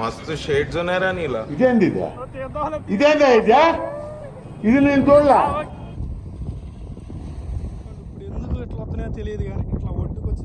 మస్తు షేడ్స్ ఉన్నాయరా నీలా. ఇదేంది ఇది. ఇదేందా ఇది? ఇది నేను చూడలా. ఇప్పుడు ఎందుకు ఇట్లా వస్తున్నాయో తెలియదు కానీ ఇట్లా ఒడ్డుకు వచ్చి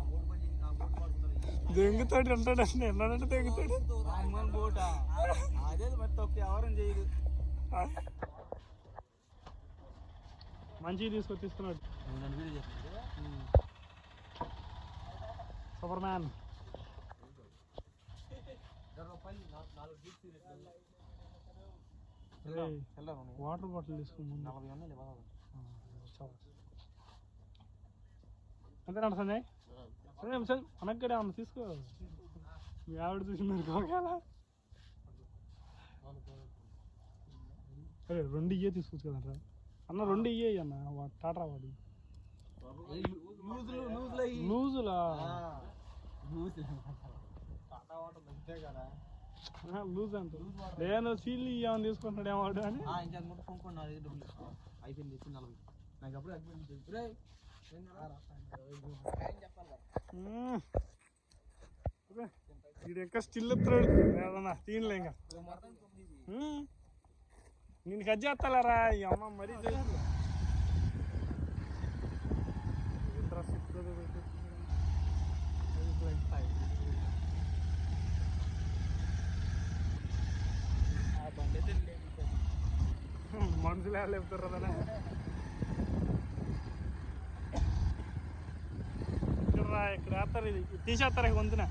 దెంగుతాడు అంటాడండి ఎన్నాడంటే దెంగుతాడు. అదే మరి తొక్కి ఎవరం చేయదు మంచిగా తీసుకొని తీసుకున్నాడు సూపర్ మ్యాన్ వాటర్ బాటిల్ తీసుకున్నాను నలభై ఉన్నాయి అంతేనా సంజయ్? సంజయ్ సంజయ్ మనక్కడే అన్న తీసుకో. మీ ఆవిడ చూసి మీరు కోకాలా అరే రెండు ఇయ్యే తీసుకోవచ్చు కదరా. అన్న రెండు ఇయ్యే అన్న. టాటా వాడు. లూజులు అంతే లూజ్ అంట నేను సీల్ ఇయ్యామని తీసుకుంటున్నాడు వాడు అని. అయిపోయింది నాకు అప్పుడే వీడు ఇంకా స్టిల్ ఎత్తాడు ఏదన్నా తీయలే ఇంకా. నేను కట్ చేస్తాలేరా? ఈ అమ్మ మరీ మనుషులు లేపుతారు కదా ఇక్కడ రా, ఇక్కడ వేస్తారు ఇది. తీసేస్తారు ఇక వంతున.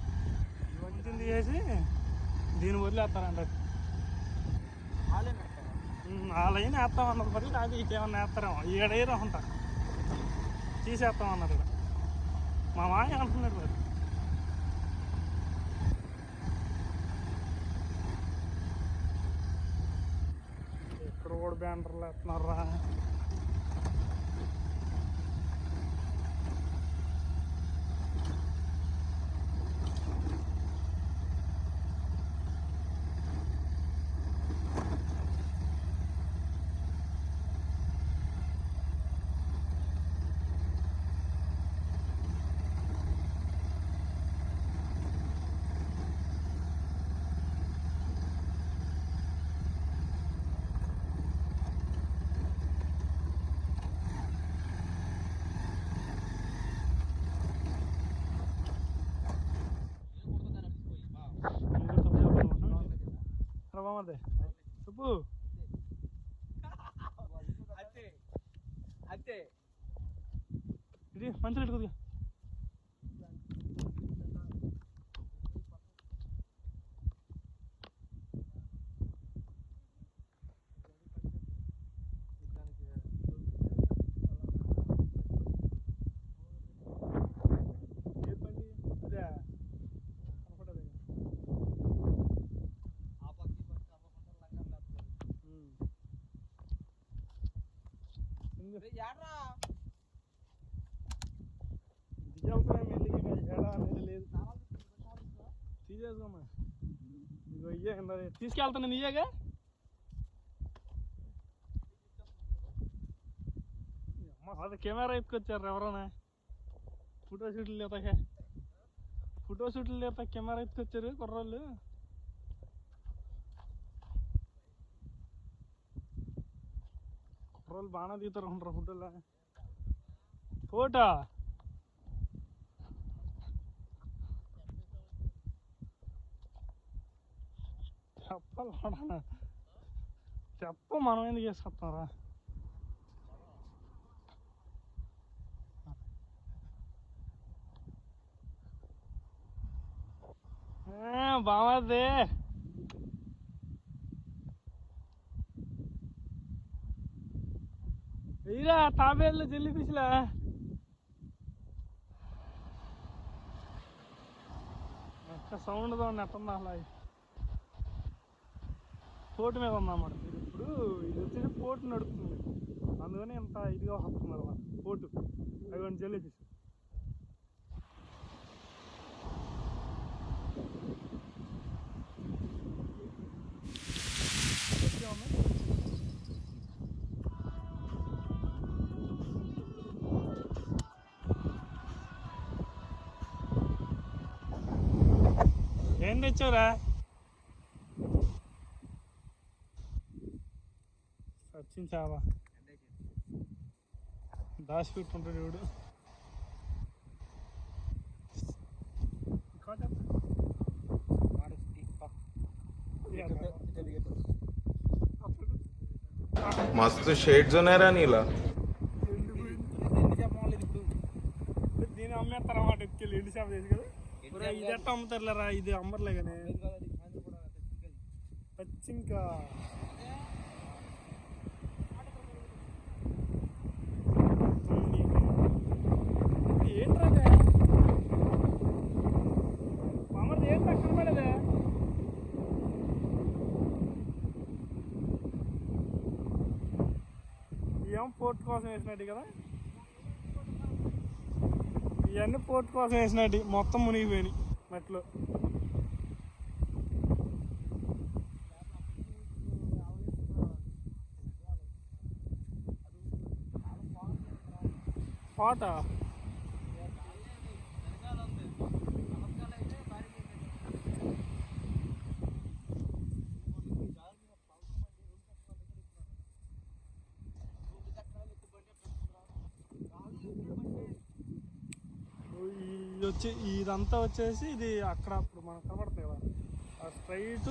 ఈ చేసి తీసేసి దీని వదిలేస్తారంట. ఆ లైన్ వేస్తాం అన్నది బట్టి అది ఇంకేమన్నా వేస్తారేమో. ఏడైనా ఉంటా తీసేస్తాం అన్నారు ఇక్కడ మా మాయ అంటున్నాడు మరి. ఎక్కడ కూడా బ్యానర్లు వేస్తున్నారా బాగుంది చెప్పు అంతే. అంతే. ఇది మంచి రేటు కొద్దిగా ఏ బండి? అదే కనపడదు ఇక. ఆ పక్క ఈ పక్క అవ్వకుండా లంగా లేపుతారు. ఉమ్. ఇందు. రేయ్, ఏడ్రా? మెల్లిగా ఇక అనేది లేదు. తీసేసుకోమా ఇగో ఇయ్యే తీసుకెళ్తాను ఇయ్యేగా? అమ్మ అది కెమెరా ఎత్తుకొచ్చారు ఎవరైనా ఫోటో షూట్లు లేతాక ఫోటో షూట్లు లేత కెమెరా ఎత్తుకొచ్చారు కుర్రోళ్ళు. కుర్రోళ్ళు బాగానే దిగుతారు ఉంటారు ఫోటోలో ఫోటో చెప్పాలి వాడనా? చెప్ప మనం ఎందుకు చేసుకొస్తారా బాగుంది ఇరా తాబేళ్ళు జల్లి పిసిలా సౌండ్తో ఎట్టుందా అలా? పోటు మీద ఉందన్నమాట ఇప్పుడు ఇది వచ్చేసి పోటు నడుస్తుంది అందుకని ఇంత ఇదిగా వస్తుంది అనమాట పోటు. అవి జల్లి ఫిష్. తెచ్చావురా సచిన్ చావా. దాచిపెట్టుంటాడు ఇవిడు మస్తు షేడ్స్ ఉన్నాయరా నీలా. దీన్ని అమ్మేస్తారన్నమాట ఎత్తుకెళ్ళి ఎండు చేప ఇది ఎట్ట అమ్ముతారులేరా? ఇది అమ్మర్లే కానీ పచ్చి ఇంకా ఏంట్రా? మామూలు ఏంట్రా? కనబడేదే ఏం పోర్ట్ కోసం వేసినట్టు కదా? ఇవన్నీ పోర్ట్ కోసం వేసినట్టు మొత్తం మునిగిపోయినాయి మెట్లు. పాట ఇది వచ్చి ఇదంతా వచ్చేసి ఇది అక్కడ అప్పుడు మనకు కనబడుతుంది కదా. ఆ స్ట్రైట్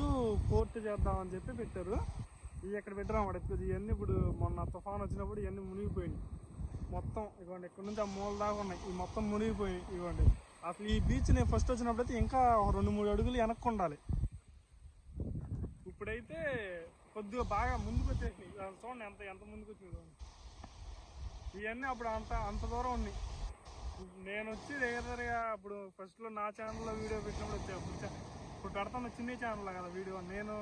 పోర్ట్ చేద్దామని చెప్పి పెట్టారు. ఇవి ఎక్కడ పెట్టారు అన్నమాట ఇవన్నీ ఇప్పుడు మొన్న తుఫాన్ వచ్చినప్పుడు ఇవన్నీ మునిగిపోయినాయి. మొత్తం ఇవ్వండి ఇక్కడ నుంచి ఆ మూల దాకా ఉన్నాయి. ఈ మొత్తం మునిగిపోయినాయి. ఇవ్వండి అసలు ఈ బీచ్ నేను ఫస్ట్ వచ్చినప్పుడు అయితే ఇంకా రెండు మూడు అడుగులు వెనక్కి ఉండాలి. ఇప్పుడైతే కొద్దిగా బాగా ముందుకు వచ్చేసినాయి. చూడండి ఎంత ఎంత ముందుకు వచ్చింది ఇవన్నీ అప్పుడు అంత అంత దూరం ఉన్నాయి. నేను వచ్చి దగ్గర దగ్గరగా ఇప్పుడు ఫస్ట్లో నా ఛానల్లో వీడియో పెట్టినప్పుడు వచ్చా ఇప్పుడు ఇప్పుడు పెడతాను చిన్న ఛానల్లో కదా వీడియో నేను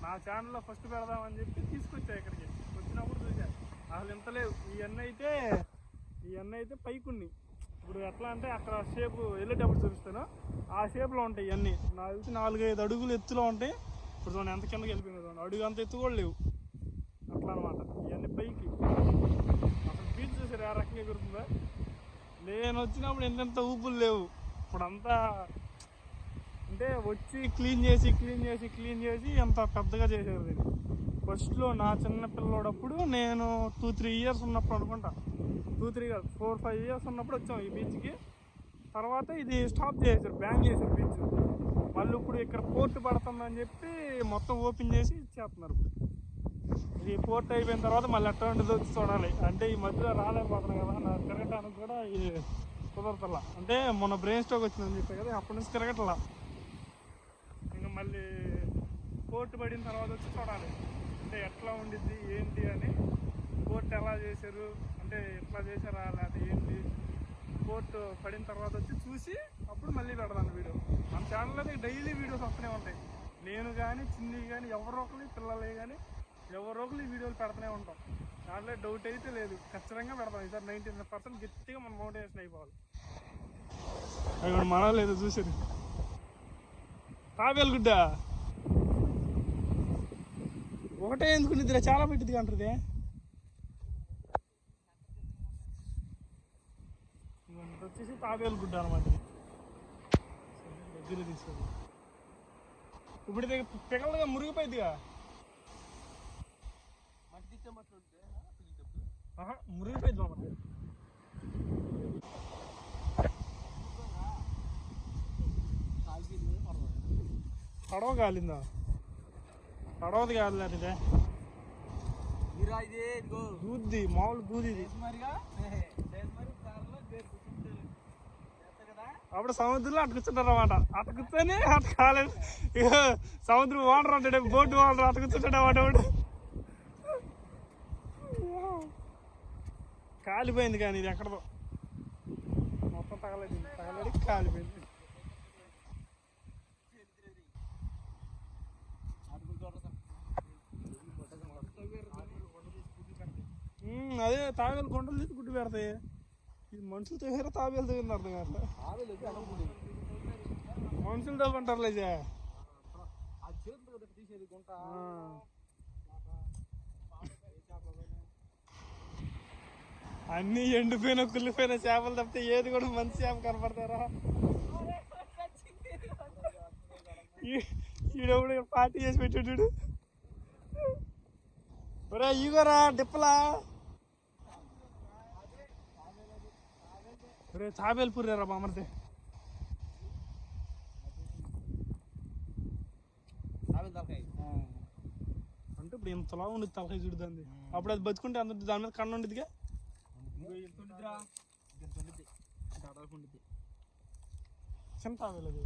నా ఛానల్లో ఫస్ట్ పెడదామని చెప్పి తీసుకొచ్చా ఇక్కడికి. వచ్చినప్పుడు చూసా. అసలు ఇంత లేవు. ఇవన్నీ అయితే ఇవన్నీ అయితే పైకి ఇప్పుడు ఎట్లా అంటే అక్కడ షేప్ వెళ్ళేటప్పుడు చూపిస్తాను. ఆ షేప్లో ఉంటాయి ఇవన్నీ నాకు తెలిసి నాలుగైదు అడుగులు ఎత్తులో ఉంటాయి. ఇప్పుడు చూడండి ఎంత కిందకి వెళ్ళిపోయింది చూడండి. అడుగు అంత ఎత్తు కూడా లేవు. అట్లా అనమాట ఇవన్నీ పైకి. అసలు బీచ్ చూసారు? ఆ రకంగా ఎగురుతుందా నేను వచ్చినప్పుడు ఎంతెంత ఊపులు లేవు. ఇప్పుడంతా అంటే వచ్చి క్లీన్ చేసి క్లీన్ చేసి క్లీన్ చేసి ఎంత పెద్దగా చేసేది ఇది ఫస్ట్లో నా చిన్న పిల్లోడప్పుడు నేను టూ త్రీ ఇయర్స్ ఉన్నప్పుడు అనుకుంటా. టూ త్రీ కాదు ఫోర్ ఫైవ్ ఇయర్స్ ఉన్నప్పుడు వచ్చాం ఈ బీచ్కి తర్వాత ఇది స్టాప్ చేశారు బ్యాన్ చేశారు బీచ్ మళ్ళీ ఇప్పుడు ఇక్కడ పోర్ట్ పడుతుందని చెప్పి మొత్తం ఓపెన్ చేసి ఇచ్చేస్తున్నారు ఇప్పుడు. రిపోర్ట్ అయిపోయిన తర్వాత మళ్ళీ ఎట్లా వచ్చి చూడాలి. అంటే ఈ మధ్యలో రాలేకపోతున్నాను కదా నా తిరగటానికి కూడా ఇది కుదరతలా. అంటే మొన్న బ్రెయిన్ స్ట్రోక్ వచ్చిందని చెప్పే కదా అప్పటి నుంచి తిరగట్లా. ఇంకా మళ్ళీ కోర్టు పడిన తర్వాత వచ్చి చూడాలి. అంటే ఎట్లా ఉండిద్ది ఏంటి అని. కోర్టు ఎలా చేశారు అంటే ఎట్లా చేశారా లేదా ఏంటి. కోర్టు పడిన తర్వాత వచ్చి చూసి అప్పుడు మళ్ళీ పెడదాను వీడియో. మన ఛానల్లో డైలీ వీడియోస్ వస్తూనే ఉంటాయి. నేను కానీ చిన్ని కానీ ఎవరో ఒకరి పిల్లలే కానీ ఎవరో ఒకరు వీడియోలు పెడుతూనే ఉంటాం. దాంట్లో డౌట్ అయితే లేదు. ఖచ్చితంగా పెడతాం. ఈసారి నైంటీ నైన్ పర్సెంట్ గట్టిగా మన మోటివేషన్ అయిపోవాలి. అక్కడ మన లేదు చూసేది తాబేలు గుడ్డ. ఒకటే ఎందుకు నిద్ర? చాలా పెట్టింది అంటుంది వచ్చేసి తాబేలు గుడ్డ అనమాట దగ్గర తీసుకోండి ఇప్పుడు పిగలగా మురిగిపోయిందిగా మురిగిపోయింది పర్వాలేదు తడవ కాలిందా? తడవది కాదు ఇదే. దూద్ది మామూలు దూది ఇది. అప్పుడు సముద్రంలో అటు కూర్చుంటారు అనమాట అటు కూర్చొని అటు కాలేదు. సముద్రం వాటర్ ఉంటాడు బోటు వాటర్ అటు కూర్చుంటాడు అన్నమాట కాలిపోయింది కానీ ఇది ఎక్కడదో. మొత్తం తగలేదు తగలడి కాలిపోయింది. అదే తాబేలు కొండలు తీసి గుడ్డు పెడతాయి. ఇది మనుషులతో వేరే తాబేలు తగిన అర్థం కాదు ఆవేలు వచ్చి అనుకుంటుంది మనుషులతో కొంటారు ఆ. తీసేది గుంట అన్ని ఎండిపోయిన కుళ్ళిపోయిన చేపలు తప్పితే ఏది కూడా మంచి చేప కనపడతారా? ఈ- ఈడెవడు పార్టీ చేసి పెట్టాడు ఒరే ఇగోరా డిప్పలా. ఒరే బామర్ది. ఆవేలు తలకాయ. అంటే ఇప్పుడు ఇంతలా ఉండదు తలకాయ చూడుతుంది అప్పుడు అది బతుకుంటే అంత దాని మీద కన్ను ఉండేదిగా ఎంత ఉండిద్దిరా ఎంత ఉండిద్ది దాదాపు ఉండిద్ది చిన్న తాబేలు అది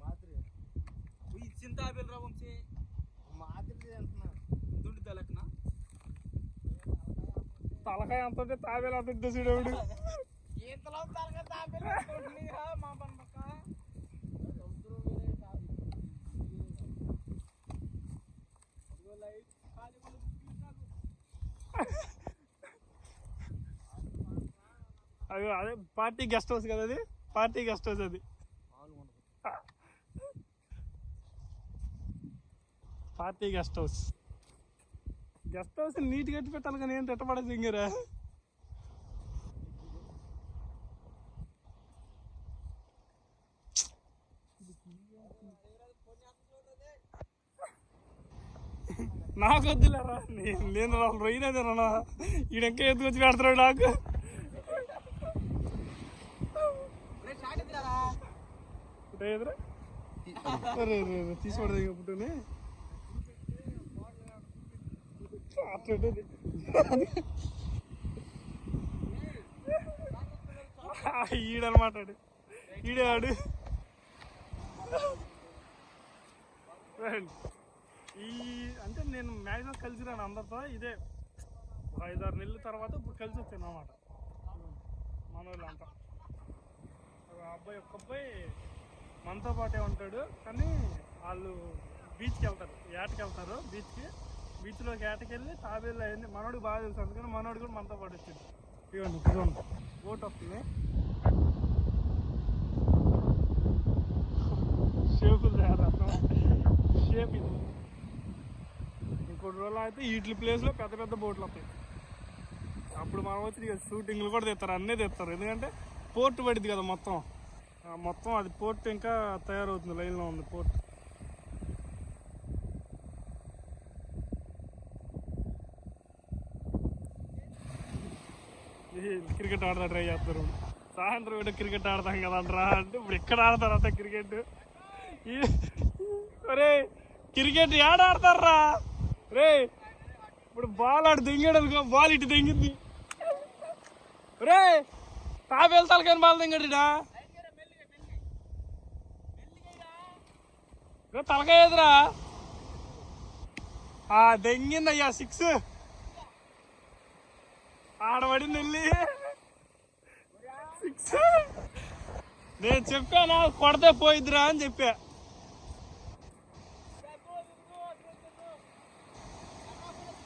మాదిరి. ఈ చింత ఆవేలు రా వంశీ. మాదిరి అంటున్నా. ఎంత ఉండిద్దా లెక్కన తలకాయ అంత ఉంటే తాబేలు అంత ఉంటుంది చూడేవాడు ఈతలో తలకాయ తాపేలు మా పని పక్క. అయ్యో అదే పార్టీ గెస్ట్ హౌస్ కదా అది? పార్టీ గెస్ట్ హౌస్ అది. Party guest house. Guest house neat కట్టి పెట్టాలి కానీ ఏంటి ఎట్టపడే సింగరా. నాకు వద్దులేరా నేను నేను రొయ్యలేదేనా ఈడెంకా ఎత్తుకొచ్చి పెడతాడు నాకు ఇటే ఎదురా అరే ఈడనమాట ఆడు. ఈడే ఆడు. ఈ అంటే నేను మ్యాక్సిమం కలిసి రాను అందరితో ఇదే ఒక ఐదారు నెలల తర్వాత ఇప్పుడు కలిసి వచ్చాను అన్నమాట. మన వాళ్ళంతా ఒక అబ్బాయి ఒక అబ్బాయి మనతో పాటే ఉంటాడు కానీ వాళ్ళు బీచ్కి వెళ్తారు ఏటకి వెళ్తారు బీచ్కి. బీచ్లోకి ఏటకి వెళ్ళి తాబేళ్ళు అయింది మనోడికి బాగా తెలుసు అందుకని మనోడు కూడా మనతో పాటు వచ్చింది ఇవ్వండి ఇదిగోండి. బోట్ వస్తుంది. షేపులు తయారు షేప్ ఇది. ఇంకొన్ని రోజులు అయితే వీటి ప్లేస్లో పెద్ద పెద్ద బోట్లు వస్తాయి. అప్పుడు మనం వచ్చి ఇక షూటింగ్లు కూడా తెస్తారు అన్నీ తెస్తారు. ఎందుకంటే పోర్ట్ పడింది కదా మొత్తం. మొత్తం అది పోర్ట్ ఇంకా తయారవుతుంది లైన్లో ఉంది పోర్ట్. క్రికెట్ ఆడదా ట్రై చేస్తారు. సాయంత్రం కూడా క్రికెట్ ఆడతాం కదా అంటే ఇప్పుడు ఎక్కడ ఆడతారు అంత క్రికెట్? అరే క్రికెట్ ఏడ ఆడతారా రే ఇప్పుడు బాల్ ఆడు దెంగాడు బాల్ ఇటు దెంగింది. రే తాబేలు కానీ బాల్ దెంగడిడా తలకాయ ఎదురా? ఆ దెంగిందయ్యా సిక్స్ ఆడబడింది వెళ్ళి సిక్స్ నేను చెప్పాను కొడితే పోయిద్దిరా అని చెప్పా.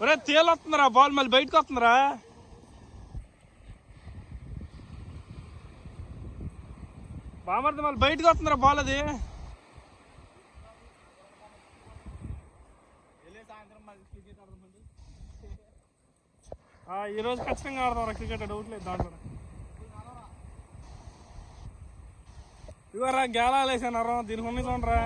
ఒరే తేలొస్తుందిరా బాల్ మళ్ళీ బయటకు వస్తుందిరా. బామర్ది మళ్ళీ బయటకు వస్తుందిరా బాల్ అది. సాయంత్రం ఈ రోజు ఖచ్చితంగా ఆడదాం క్రికెట్ డౌట్ లేదు దాంట్లో. ఇవరా గేలాలు వేసాను దీని ఉన్నాయి చూడరా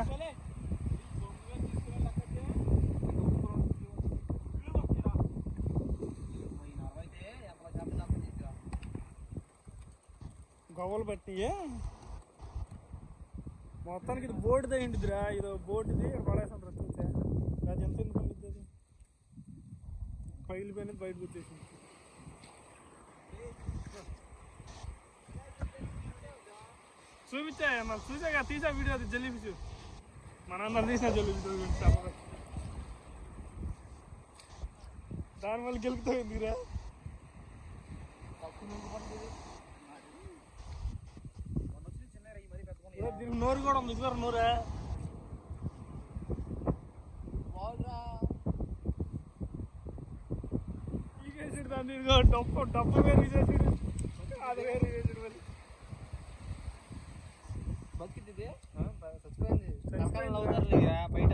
గవ్వలు పట్టి మొత్తానికి ఇది బోర్డు తగ్గిందిరా ఇది బోర్డుది పడేసాను రా చూసా. అది ఎంత పగిలిపోయినది బయటకు వచ్చేసింది. చూపించా నాకు చూసాక తీసా వీడియో అది జల్లీ ఫిష్. మనందరం తీసిన జల్లీ ఫిష్ దానివల్ల గెలుపుతాయిందిరా దీనికి నోరు కూడా ఉంది నోరే? డప్పు డప్పు వేరు తీసేసాడు అది వేరు తీసేసాడు మళ్ళీ. బతికిద్ది? చచ్చిపోయింది. కరకాలం అవుతారు బయట.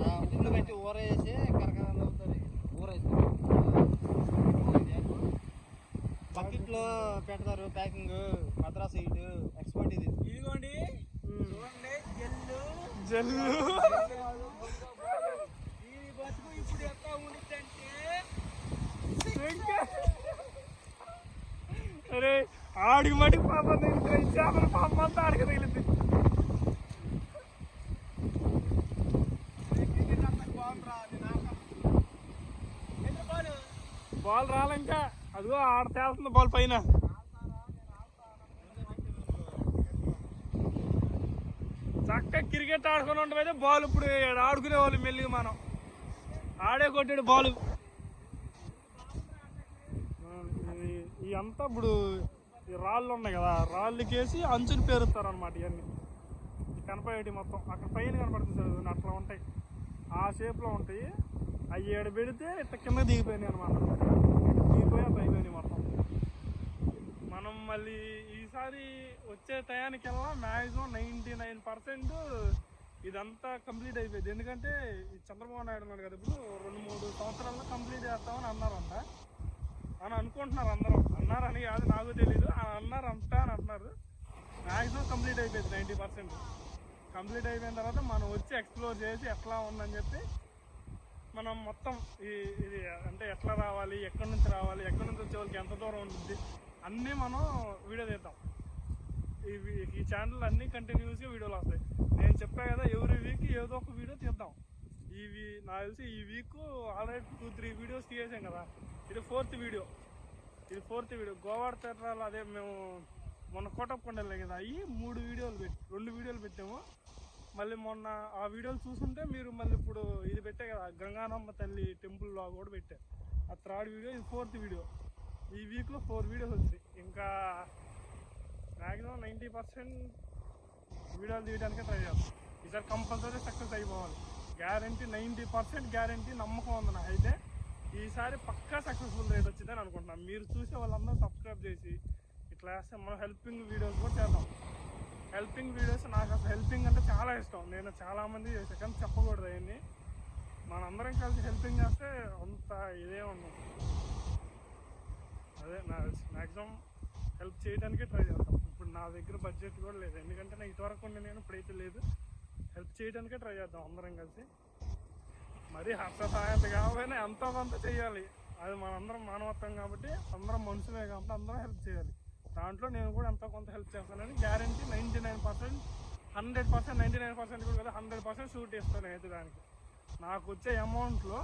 ఆ, ఉల్లు పెట్టి ఊరేసి కరకాలం అవుతారు ఊరేసి బకెట్లో పెడతారు ప్యాకింగ్ మద్రాస్ హీట్ ఎక్స్పర్ట్ ఇది. ఇదిగోండి. చూడండి జల్లు. జల్లు ఈ బతుకు ఇప్పుడు ఎట్లా ఉండిద్దంటే అరే ఆడికి మటుకు పాప చేపల పాప అంతా ఆడికి తగిలింది బాల్ రాలంకా అదిగో ఆడ తేలుతుంది బాల్ పైన. చక్కగా క్రికెట్ ఆడుకుని ఉండమైతే బాల్ ఇప్పుడు ఆడుకునే వాళ్ళు మెల్లిగా మనం. ఆడే కొట్టాడు బాల్. ఎంత ఇప్పుడు ఈ రాళ్ళు ఉన్నాయి కదా రాళ్ళకేసి అంచుని పేరుస్తారు అనమాట ఇవన్నీ కనపడేటి మొత్తం? అక్కడ పైన కనపడుతుంది సార్ అట్లా ఉంటాయి. ఆ షేప్లో ఉంటాయి. అవి ఏడు పెడితే ఇట్లా కింద దిగిపోయినాయి అనమాట దిగిపోయి పైపోయినాయి మొత్తం. మనం మళ్ళీ ఈసారి వచ్చే టయానికల్లా మ్యాక్సిమం నైంటీ నైన్ పర్సెంట్ ఇదంతా కంప్లీట్ అయిపోయింది. ఎందుకంటే ఈ చంద్రబాబు నాయుడు ఉన్నాడు కదా ఇప్పుడు రెండు మూడు సంవత్సరాల్లో కంప్లీట్ చేస్తామని అన్నారంట. అని అనుకుంటున్నారు అందరం. అన్నారని కాదు నాకు తెలీదు. అని అన్నారు అంతా అని అంటున్నారు. మ్యాక్సిమం కంప్లీట్ అయిపోయింది నైంటీ పర్సెంట్. కంప్లీట్ అయిపోయిన తర్వాత మనం వచ్చి ఎక్స్ప్లోర్ చేసి ఎట్లా ఉందని చెప్పి మనం మొత్తం ఈ ఇది అంటే ఎట్లా రావాలి ఎక్కడి నుంచి రావాలి ఎక్కడి నుంచి వచ్చే వాళ్ళకి ఎంత దూరం ఉంటుంది అన్నీ మనం వీడియో తీద్దాం. ఈ ఈ ఛానల్ అన్నీ కంటిన్యూస్గా వీడియోలు వస్తాయి. నేను చెప్పా కదా ఎవరి వీక్ ఏదో ఒక వీడియో తీద్దాం. ఈ నాకు తెలిసి ఈ week already two three videos తీసేసాం కదా. ఇది ఫోర్త్ వీడియో ఇది ఫోర్త్ వీడియో గోవాడ థియేటర్లో అదే మేము మొన్న కోటప్పకొండలే కదా అవి మూడు వీడియోలు పెట్టి రెండు వీడియోలు పెట్టాము. మళ్ళీ మొన్న ఆ వీడియోలు చూసుంటే మీరు మళ్ళీ ఇప్పుడు ఇది పెట్టే కదా గంగానమ్మ తల్లి టెంపుల్ లాగా కూడా పెట్టారు ఆ థర్డ్ వీడియో ఇది ఫోర్త్ వీడియో ఈ వీక్లో ఫోర్ వీడియోస్ వచ్చినాయి. ఇంకా మ్యాక్సిమం నైంటీ పర్సెంట్ వీడియోలు తీయడానికే ట్రై చేస్తాం ఈసారి కంపల్సరీ సక్సెస్ అయిపోవాలి. గ్యారంటీ నైంటీ పర్సెంట్ గ్యారంటీ నమ్మకం ఉంది నా అయితే ఈసారి పక్కా సక్సెస్ఫుల్ రేట్ వచ్చిందని అనుకుంటున్నాను. మీరు చూసే వాళ్ళందరూ సబ్స్క్రైబ్ చేసి ఇట్లా చేస్తే మనం హెల్పింగ్ వీడియోస్ కూడా చేద్దాం. హెల్పింగ్ వీడియోస్ నాకు అసలు హెల్పింగ్ అంటే చాలా ఇష్టం. నేను చాలామంది చేసా కానీ చెప్పకూడదు అవన్నీ. మనందరం కలిసి హెల్పింగ్ చేస్తే అంత ఇదే ఉన్నాం అదే నా మ్యాక్సిమం హెల్ప్ చేయడానికే ట్రై చేస్తాం. ఇప్పుడు నా దగ్గర బడ్జెట్ కూడా లేదు. ఎందుకంటే నా ఇటువరకు నేను ఇప్పుడైతే లేదు. హెల్ప్ చేయడానికే ట్రై చేద్దాం అందరం కలిసి. మరి హర్ష సహాయంత కాకపోయినా ఎంతో కొంత చేయాలి. అది మనందరం మానవత్వం కాబట్టి అందరం మనుషులే కాబట్టి అందరం హెల్ప్ చేయాలి. దాంట్లో నేను కూడా ఎంతో కొంత హెల్ప్ చేస్తానని guarantee ninety nine percent hundred percent ninety nine percent కూడా కదా హండ్రెడ్ పర్సెంట్ షూట్ ఇస్తాను అయితే దానికి నాకు వచ్చే అమౌంట్లో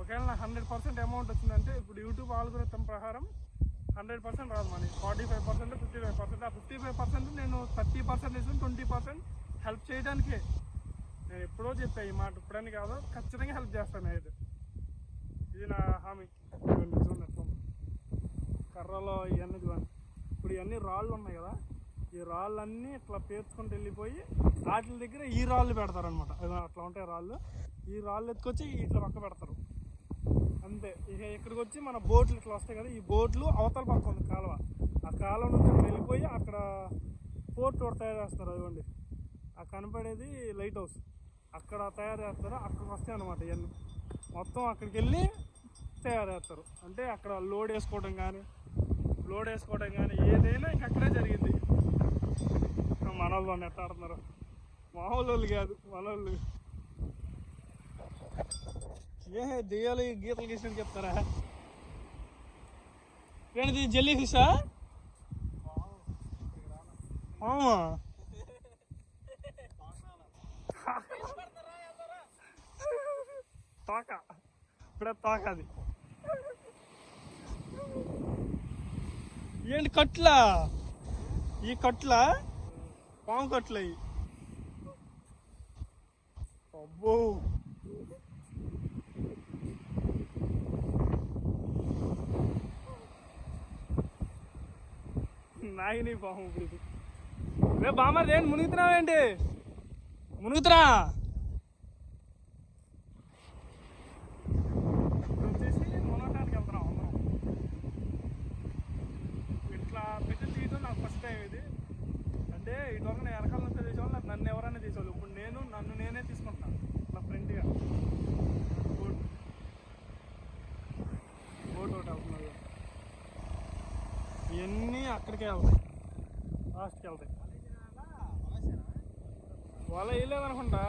ఒకవేళ నాకు హండ్రెడ్ పర్సెంట్ అమౌంట్ వచ్చిందంటే ఇప్పుడు యూట్యూబ్ ఆల్గోరిథం ప్రకారం హండ్రెడ్ పర్సెంట్ రాదు money. Forty five percent fifty five percent ఆ ఫిఫ్టీ ఫైవ్ పర్సెంట్ నేను థర్టీ పర్సెంట్ ఇస్తాను ట్వంటీ పర్సెంట్ హెల్ప్ చేయడానికే నేను ఎప్పుడో చెప్పా ఈ మాట ఇప్పుడని కాదు ఖచ్చితంగా హెల్ప్ చేస్తాను అయితే ఇది నా హామీ. ఇదిగోండి, చూడండి కర్రలో ఇవన్నీ చూడండి ఇప్పుడు ఇవన్నీ రాళ్ళు ఉన్నాయి కదా ఈ రాళ్ళన్నీ ఇట్లా పేర్చుకుంటూ వెళ్ళిపోయి వాటి దగ్గర ఈ రాళ్ళు పెడతారనమాట అట్లా ఉంటాయి రాళ్ళు. ఈ రాళ్ళు ఎత్తుకొచ్చి ఇట్లా పక్క పెడతారు. అంతే. ఇక ఇక్కడికి వచ్చి మన బోట్లు ఇట్లా వస్తాయి కదా ఈ బోట్లు అవతల పక్క ఉంది కాలువ. ఆ కాలువ నుంచి వెళ్ళిపోయి అక్కడ పోర్ట్ తయారు చేస్తారు అదిగోండి. ఆ కనపడేది లైట్ హౌస్. అక్కడ తయారు చేస్తారు అక్కడికి వస్తాయి అనమాట ఇవన్నీ మొత్తం అక్కడికి వెళ్ళి తయారు చేస్తారు. అంటే అక్కడ లోడ్ వేసుకోవడం కానీ లోడ్ వేసుకోవడం కానీ ఏదైనా ఇంక అక్కడే జరిగింది. ఇంకా వాళ్ళు ఎట్ట ఆడుతున్నారు మామూలు వాళ్ళు కాదు మనోళ్ళు. ఏ దెయ్యాలు గీతలు గీసినట్టు చెప్తారా? ఏంటిది జెల్లీ ఫిషా? అవునా తోక. ఇప్పుడే తోక అది. ఏంటి కట్ల? ఈ కట్ల? పాము కట్లు అవి అబ్బో. నాగిని పాము. ఇప్పుడు రే బామ్మ ఏంటి మునుగుతున్నావేంటి మునుగుతున్నా వచ్చేసి మునగటానికి వెళ్తున్నాం అందరం ఇట్లా పెట్టి తీయడం నాకు ఫస్ట్ టైం ఇది అంటే ఇటువరకు నేను వెనకాల నుంచి తీసేవాళ్ళు నాకు నన్ను ఎవరైనా తీసేవాళ్ళు ఇప్పుడు నేను నన్ను నేనే తీసుకుంటున్నాను నా ఫ్రెండ్గా. బోట్. బోట్ ఒకటి వెళ్తున్నది ఇవన్నీ అక్కడికే వెళ్తాయి. లాస్ట్కి వెళ్తాయి. వల వేయలేదనుకుంటా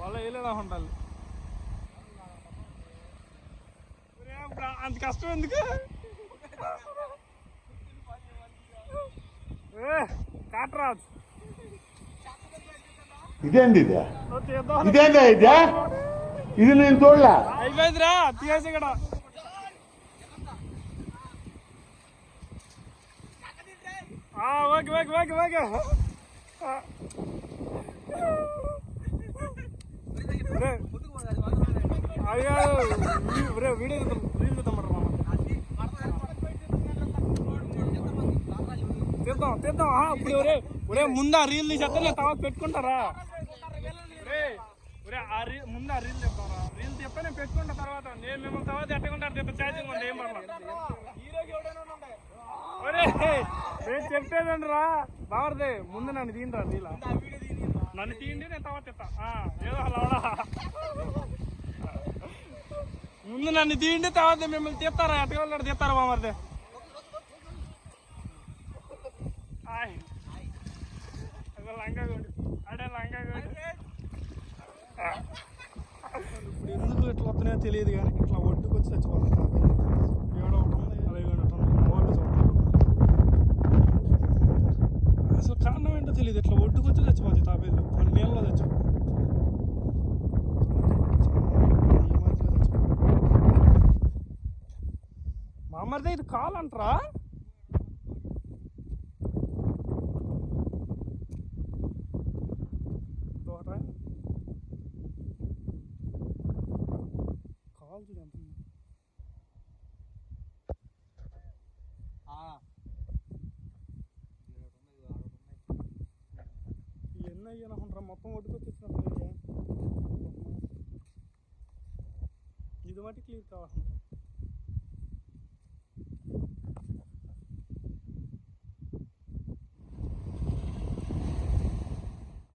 వల వేయలేదనుకుంటా వాళ్ళు. అంత కష్టం ఎందుకు? కాట్రాజ్ ఇదేంది ఇది ఓ, తీద్దాం. ఇదేందా ఇది ఇది నేను చూడలే అయిపోయిందిరా తీసేసి ఇక్కడ ఆ, ఓకే ఓకే ఓకే ఓకే ఆ. రే, అయ్యో వీ- రే, వీడియో తీద్దాం, రీల్ తీద్దాం మరి మామ. తీద్దాం తీద్దాం ఇప్పుడు ఒరే ఒరే ముందు ఆ రీల్ తీసేస్తే నేను తర్వాత పెట్టుకుంటారా? ఒరే ఆ రీల్ ముందు ఆ రీల్ చెప్తారా రీల్ చెప్తే నేను పెట్టుకుంటా తర్వాత. నేను మిమ్మల్ని తర్వాత ఎట్టకుంటారు తీస్తా ఛార్జింగ్ ఉంది ఏం పర్లేదు. ఒరే నేను చెప్పేదండి రా. బావర్దే ముందు నన్ను తీయండి రీల. నన్ను తీయండి నేను తర్వాత తీస్తా. ఆ, ఏదో అలా ముందు నన్ను తీయండి తర్వాత మిమ్మల్ని తీస్తారా? ఎట్టగలడు తీస్తారా బామర్దే హాయ్ అదే లంగా కొడు అడే లంగా కొడు ఇప్పుడు ఎందుకు ఇట్లా వస్తున్నాయో తెలియదు కానీ ఇట్లా ఒడ్డుకు వచ్చి చచ్చిపోతుంది ఏడో ఉంది. అలాగే ఒకటి అసలు కారణం ఏంటో తెలియదు. ఇట్లా ఒడ్డుకు వచ్చి చచ్చిపోతుంది తాబేలు కొన్ని నీళ్ళలో చచ్చిపో మా అమ్మరిదే ఇది కాలంటరా.